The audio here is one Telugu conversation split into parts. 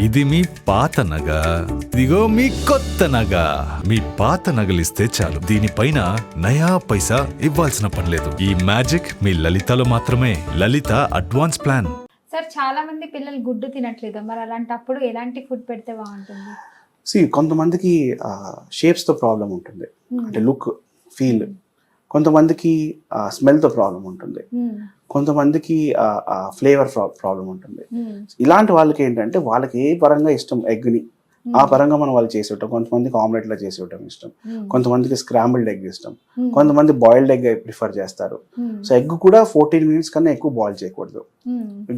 ఇది మీ పాత నగ. ఇదిగో మీ కొత్త నగ. మీ పాత నగలిస్తే చాలు. దీనిపైన నయా పైసా ఇవ్వాల్సిన పనిలేదు ఈ మ్యాజిక్ మీ లలితలో మాత్రమే. Lalitha advance plan. సార్ చాలా మంది పిల్లలు గుడ్డు తినట్లేదు. మరి అలాంటప్పుడు ఎలాంటి ఫుడ్ పెడితే బాగుంటుంది? సి కొంతమందికి షేప్స్తో ప్రాబ్లం ఉంటుంది. Hmm. అంటే లుక్ ఫీల్. కొంతమందికి స్మెల్తో ప్రాబ్లం ఉంటుంది. కొంతమందికి ఫ్లేవర్ ప్రాబ్లం ఉంటుంది. ఇలాంటి వాళ్ళకి ఏంటంటే వాళ్ళకి ఏ పరంగా ఇష్టం ఎగ్ని ఆ పరంగా మనం వాళ్ళు చేసి ఉంటాం కొంతమందికి ఆమ్లెట్లో చేసి ఉంటాం ఇష్టం. కొంతమందికి స్క్రాంబుల్డ్ ఎగ్ ఇష్టం. కొంతమంది బాయిల్డ్ ఎగ్ ప్రిఫర్ చేస్తారు. సో ఎగ్ కూడా ఫోర్టీన్ మినిట్స్ కన్నా ఎక్కువ బాయిల్ చేయకూడదు.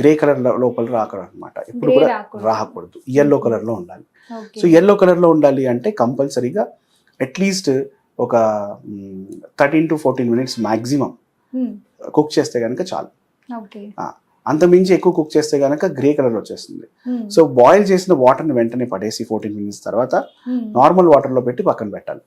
గ్రే కలర్ లోపల రాకూడదు అనమాట ఇప్పుడు Grey కూడా రాకూడదు. ఎల్లో కలర్లో ఉండాలి. సో ఎల్లో కలర్లో ఉండాలి అంటే కంపల్సరీగా అట్లీస్ట్ ఒక thirteen to fourteen minutes maximum hmm. Cook చేస్తే కనుక చాలు అంత మించి ఎక్కువ కుక్ చేస్తే కనుక గ్రే కలర్ వచ్చేస్తుంది. సో బాయిల్ చేసిన వాటర్ని వెంటనే పడేసి ఫోర్టీన్ మినిట్స్ తర్వాత. నార్మల్ వాటర్లో పెట్టి పక్కన పెట్టాలి.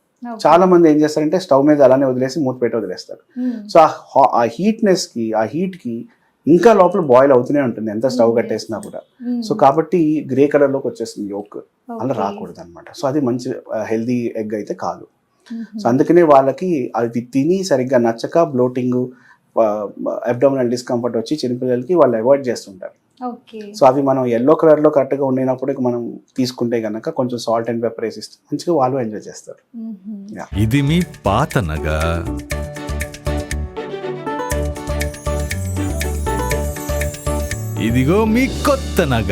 చాలా మంది ఏం చేస్తారంటే స్టవ్ మీద అలానే వదిలేసి మూత పెట్టి వదిలేస్తారు. సో ఆ హా- ఆ హీట్నెస్కి ఆ హీట్కి ఇంకా లోపల బాయిల్ అవుతూనే ఉంటుంది ఎంత స్టవ్. కట్టేసినా కూడా. సో కాబట్టి గ్రే కలర్లోకి వచ్చేస్తుంది యోక్ అలా. రాకూడదు అనమాట సో అది మంచి హెల్దీ ఎగ్ అయితే కాదు. సో అందుకనే వాళ్ళకి అది తిని సరిగ్గా నచ్చక బ్లోటింగ్ అబ్డామినల్ డిస్కంఫర్ట్ వచ్చి చిన్నపిల్లలకి వాళ్ళు అవాయిడ్ చేస్తుంటారు. ఓకే సో అవి మనం ఎల్లో కలర్లో కరెక్ట్గా ఉండినప్పుడు మనం తీసుకుంటే గనక కొంచెం సాల్ట్ అండ్ పెప్పర్ వేసి ఇస్తే మంచిగా వాళ్ళు ఎంజాయ్ చేస్తారు. మ్మ్. ఇది మీ పాత నగ. ఇదిగో మీ కొత్త నగ.